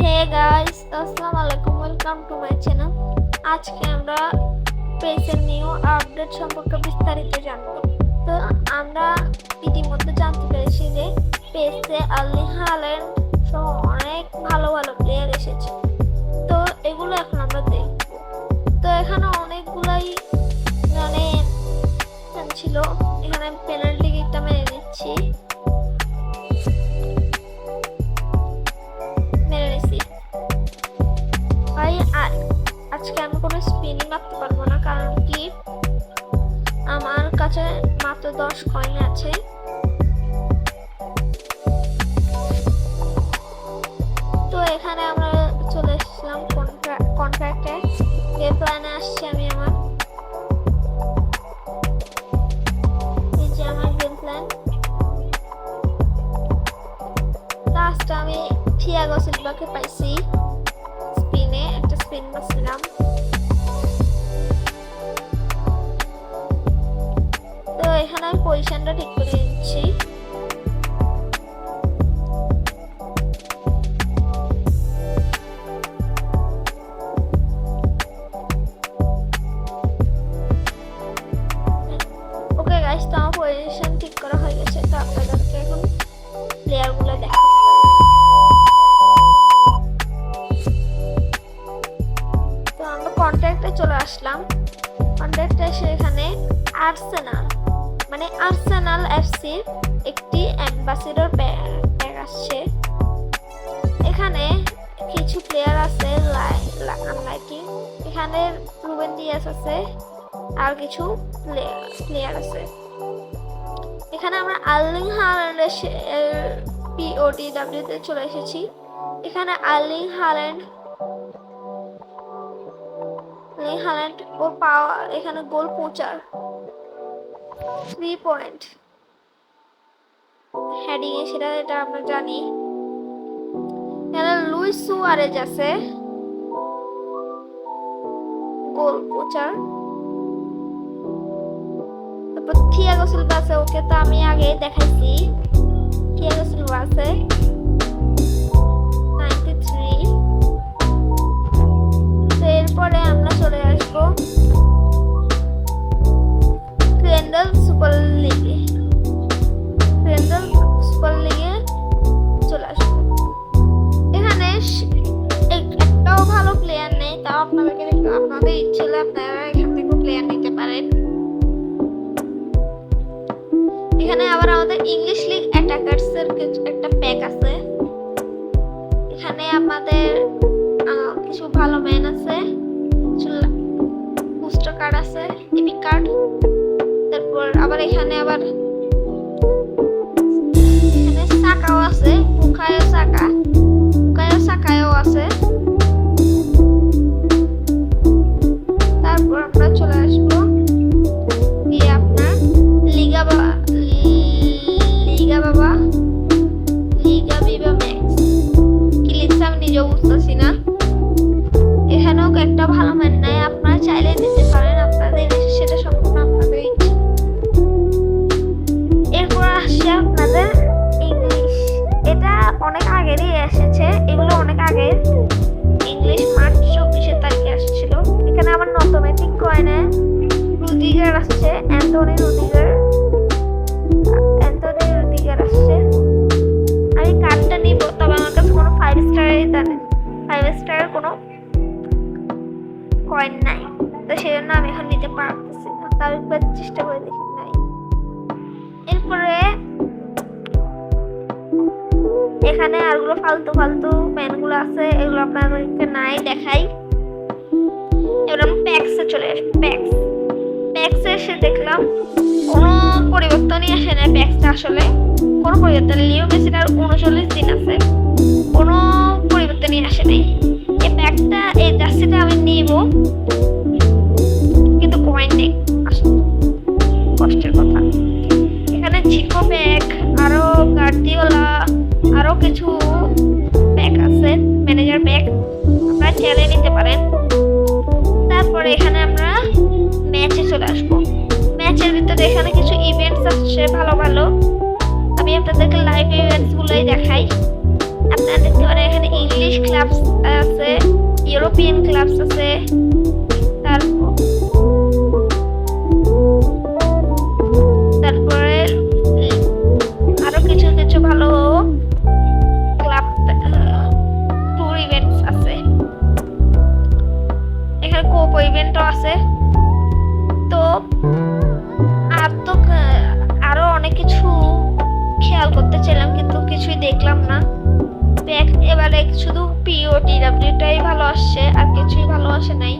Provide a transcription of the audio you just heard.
Hey guys আসসালামু আলাইকুম welcome to my channel আজকে আমরা পেজের নিউ আপডেট সম্পর্কে বিস্তারিত জানব। তো আমরা ইতিমধ্যে জানতে পেরেছি যে পেজে আর্লি হাল্যান্ড সহ অনেক ভালো ভালো প্লেয়ার এসেছে। তো এগুলো এখন আমরা দেখব। তো এখানে অনেকগুলাই মানে ছিল। এখানে পেনাল্টি কিকটা মেরে নিচ্ছি আজকে আমি কোনো স্পিনই মারতে পারব না, কারণ কি? আমার কাছে মাত্র দশ কয়েন আছে। তো এখানে আমরা চলে এসেছিলাম কন্ট্রাক্টে যে প্ল্যানে আসছি আমি আমার। এই যে আমার গেম প্ল্যান লাস্ট আমি থিয়াগো সিলভাকে পাইছি। স্পিনে একটা স্পিন মারছিলাম পজিশনটা ঠিক করে দিচ্ছি ওকে তো আমার ঠিক করা হয়ে গেছে, তো তো আমরা চলে আসলাম। কন্ট্যাক্টে এসে এখানে আর্সেনাল মানে আর্সেনাল এফসির একটি অ্যাম্বাসিডর প্যাক আসছে। এখানে কিছু প্লেয়ার আছে আনলাইকি এখানে রুবেন দিয়াস আছে, আর কিছু প্লেয়ার আছে। এখানে আমরা আর্লিং হাল্যান্ডের পিওটি ডাব্লিউতে চলে এসেছি। এখানে আর্লিং হাল্যান্ড হাল্যান্ড ওর পাওয়া, এখানে গোল পৌঁছার থ্রি পয়েন্ট হেডিং এ সেটা, এটা আমরা জানি। লুইস সুয়ারেজ আছে। Goal poacher. তারপর থিয়াগো সিলভা আছে, ওকে তো আমি আগে দেখাইছি। থিয়াগো সিলভা আছে। এখানে আবার আমাদের ইংলিশ লিগ অ্যাটাকার্স এর কিছু একটা প্যাক আছে। এখানে আমাদের কিছু ভালো ম্যান আছে বুস্টার কার্ড আছে এপিক কার্ড তারপর আবার এখানে আবার, এখানে সাকাও আছে, বুকায়ো সাকা বুকায়ো সাকায়ও আছে। একটা ভালো ম্যান নাই, আপনারা চাইলে নিতে পারেন, আপনাদের সেটা সম্পূর্ণ আপনাদের এরপর আসছে আপনাদের ইংলিশ এটা অনেক আগেরই এসেছে, এগুলো অনেক আগের। ইংলিশ মার্চ চব্বিশের তারিখে আসছিল। এখানে আবার নতমেটিক কয়েনে রুদিগার আসছে অ্যান্থনি রুদিগার জন্য আমি এখন নিতে পারতেছি না। তাও একবার চেষ্টা করে দেখি নাই। এরপরে এখানে আরগুলো ফালতু ফালতু ম্যানগুলো আছে, এগুলো আপনাদেরকে নাই দেখাই। এবার প্যাক্সে চলে আসব প্যাক্স প্যাক্সে এসে দেখলাম, কোনো পরিবর্তনই আসে না প্যাক্সটা আসলে। কোনো পরিবর্তন লিও মেসির আর উনচল্লিশ দিন আছে। কোনো পরিবর্তনই আসে নাই। এই প্যাকটা এই জার্সিটা আমি নিব। চাইলে তারপরে এখানে আমরা ম্যাচে চলে আসব। ম্যাচের ভিতরে এখানে কিছু ইভেন্টস আসছে, ভালো ভালো। আমি আপনাদেরকে লাইভ ইভেন্টস গুলোই দেখাই। আপনারা দেখতে পারেন এখানে ইংলিশ ক্লাবস আছে ইউরোপিয়ান ক্লাবস আছে আছে। তো আর তো আরও অনেক কিছু খেয়াল করতে চাইলাম, কিন্তু কিছুই দেখলাম না। এবারে শুধু পিওটি ডাব্লিউটাই ভালো আসছে, আর কিছুই ভালো আসে নাই।